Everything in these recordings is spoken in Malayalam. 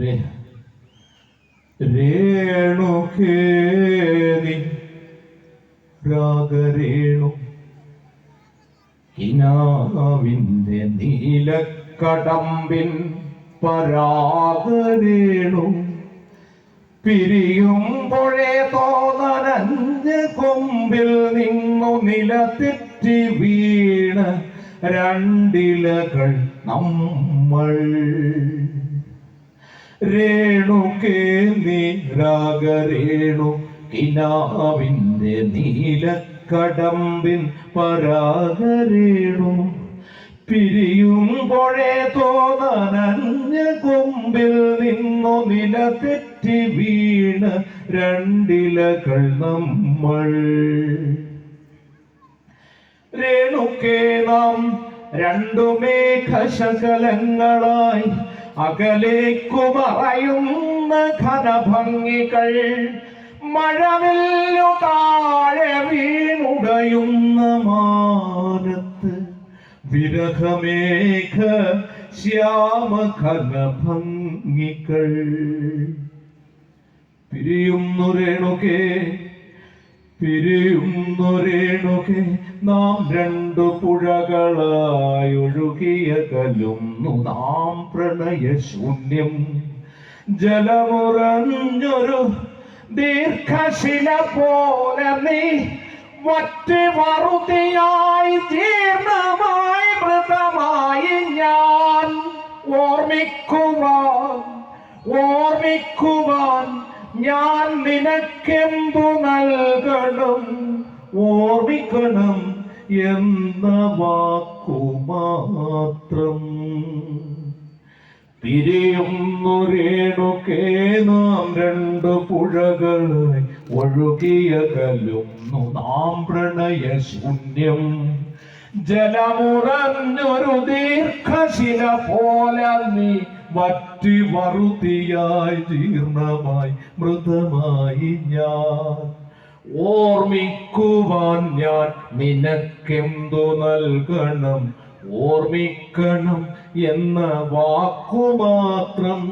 രേ- രേണുകേനി രാഗരേണു. കിനാവിന്റെ നീലക്കടമ്പിൻ പരാഗരേണു. പിരിയുമ്പോഴേ തോന്നനഞ്ഞ് കൊമ്പിൽ നിന്നു നിലതെറ്റി വീണ് രണ്ടിലകൾ നമ്മൾ രേണുകേ നീരാഗരേണു കിനാവിന്റെ നീലക്കടമ്പിൻ പരാഗരേണു. പിരിയുമ്പോഴേ തോന്നനഞ്ഞ കൊമ്പിൽ നിന്നു നില തെറ്റി വീണ് രണ്ടിലകൾ നമ്മൾ. രേണുക്കേ നാം രണ്ടു മേഘശകലങ്ങളായി അകലേക്കു മറയുന്ന ഘനഭംഗികൾ മഴവില്ലു താഴെ വീണുടയുന്ന മാനത്ത് വിരഹമേഘ ശ്യാമ ഘനഭംഗികൾ പിരിയുന്നു രേണുകേ പിരിയുന്നൊരേണുകെ നാം രണ്ടു പുഴകളായി ഒഴുകിയ കലുന്നു നാം പ്രണയശൂന്യം ജലമുറഞ്ഞൊരു ദീർഘശില പോലെ നീ വറ്റി വറുതിയായി ജീർണമായി മൃതമായി ഞാൻ ഓർമ്മിക്കുവാൻ ഓർമ്മിക്കുവാൻ ഞാൻ നിനക്കെന്തു നൽകണം? ഓർമ്മിക്കണം എന്ന വാക്കു മാത്രം. തിരിയുന്നു നാം രണ്ടു പുഴകളായി ഒഴുകിയ കല്ലുന്നു നാം പ്രണയ ശൂന്യം. ജലമുറഞ്ഞൊരു ദീർഘശില പോലെ നീ വറ്റി വറുതിയായി ജീർണമായി മൃതമായി ഞാൻ. ഓർമ്മിക്കുവാൻ ഞാൻ നിനക്കെന്തു നൽകണം? ഓർമ്മിക്കണം എന്ന വാക്കു മാത്രം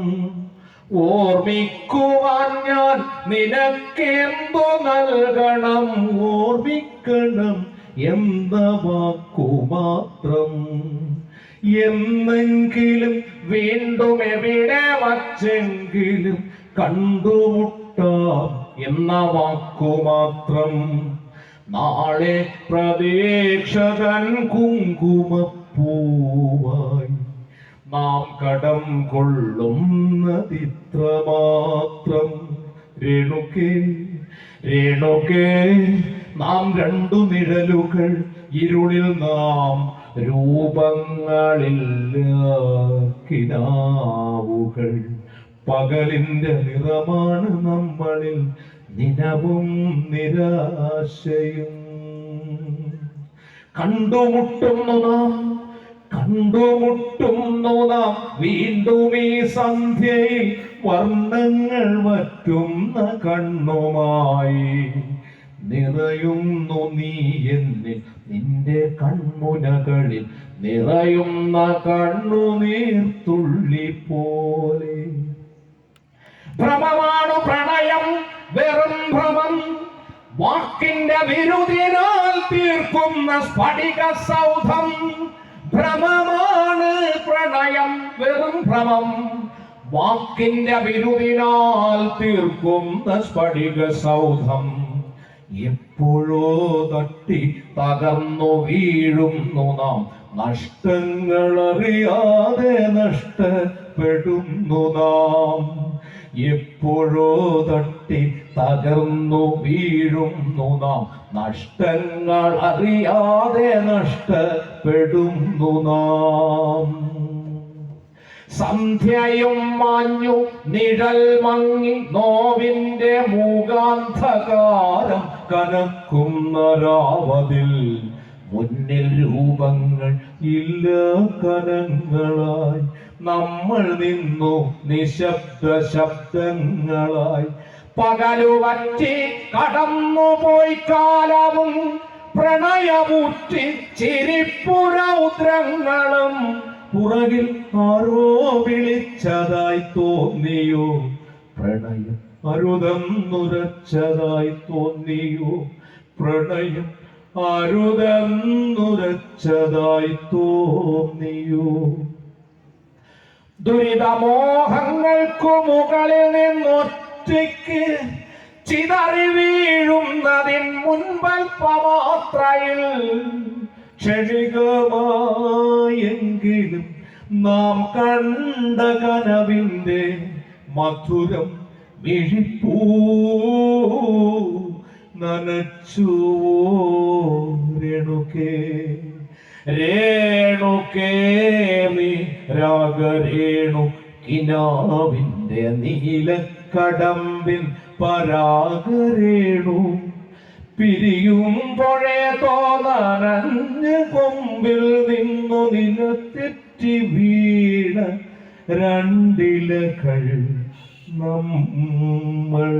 ഓർമ്മിക്കുവാൻ ഞാൻ നിനക്കെന്തു നൽകണം? ഓർമ്മിക്കണം എന്ന വാക്കു മാത്രം എന്നെങ്കിലും വീണ്ടും എവിടെ വച്ചെങ്കിലും കണ്ടുമുട്ടാം എന്ന വാക്കു മാത്രം. നാളെ പ്രതീക്ഷകൻ കുങ്കുമപ്പൂവായി നാം കടം കൊള്ളുന്നതിത്ര മാത്രം. രേണുക്കേ രേണുക്കേ നാം രണ്ടു നിഴലുകൾ ഇരുളിൽ നാം രൂപങ്ങളില്ലാക്കിനാവുകൾ പകലിന്റെ നിറമാണ് നമ്മളിൽ നിലവും നിരാശയും. കണ്ടുമുട്ടുന്നു നാം കണ്ടുമുട്ടുന്നു നാം. വീണ്ടും ഈ സന്ധ്യയിൽ വർണങ്ങൾ വറ്റുന്ന കണ്ണുമായി നിറയുന്നു നീ എന്നിൽ. നിന്റെ കൺമുനകളിൽ നിറയുന്ന കണ്ണുനീർത്തുള്ളി പോലെ ഭ്രമമാണു പ്രണയം വെറും ഭ്രമം. വാക്കിന്റെ വിരുദിനാൽ തീർക്കുന്ന സ്ഫടിക സൗധം. ഭ്രമമാണ് പ്രണയം വെറും ഭ്രമം. വാക്കിന്റെ വിരുദിനാൽ തീർക്കുന്ന സ്ഫടിക സൗധം. എപ്പോഴോ തട്ടി തകർന്നു വീഴുന്നു നാം. നഷ്ടങ്ങളറിയാതെ നഷ്ടപ്പെടുന്നു നാം. എപ്പോഴോ തട്ടി തകർന്നു വീഴുന്നു നാം. നഷ്ടങ്ങൾ അറിയാതെ നഷ്ടപ്പെടുന്നു നാം. സന്ധ്യയും മാഞ്ഞു നിഴൽ മങ്ങി നോവിന്റെ മൂകാന്ധകാരം കനക്കുന്ന രാവതിൽ മുന്നിൽ രൂപങ്ങൾ ഇല്ല കനങ്ങളായി. നമ്മൾ നിന്നു നിശബ്ദ ശബ്ദങ്ങളായി. പകലുവറ്റി കടന്നുപോയി കാലവും പ്രണയമൂറ്റി ചിരിപ്പുരൗദ്രങ്ങളും പുറകിൽ ആരോ വിളിച്ചതായി തോന്നിയോ? പ്രണയം അരുതം നുരച്ചതായി തോന്നിയോ? പ്രണയം അരുതം നുരച്ചതായി തോന്നിയോ? ദുരിതമോഹങ്ങൾക്കു മുകളിൽ നിന്നൊറ്റയ്ക്ക് ചിതറി വീഴുന്നതിൻ മുൻപൽപ്പമാത്രയിൽ ക്ഷണികമായെങ്കിലും നാം കണ്ട കനവിന്റെ മധുരം വിഴിപ്പൂ നനച്ചു രേണുക്കേ രേണുക്കേ നീ രാഗരേണു കിനാവിന്റെ നീലക്കടമ്പിൻ പരാഗരേണു പിരിയുമ്പോഴേ തോന്നനഞ്ഞ് കൊമ്പിൽ നിന്നു നിലത്തെറ്റി വീണ രണ്ടിലകൾ നമ്മൾ.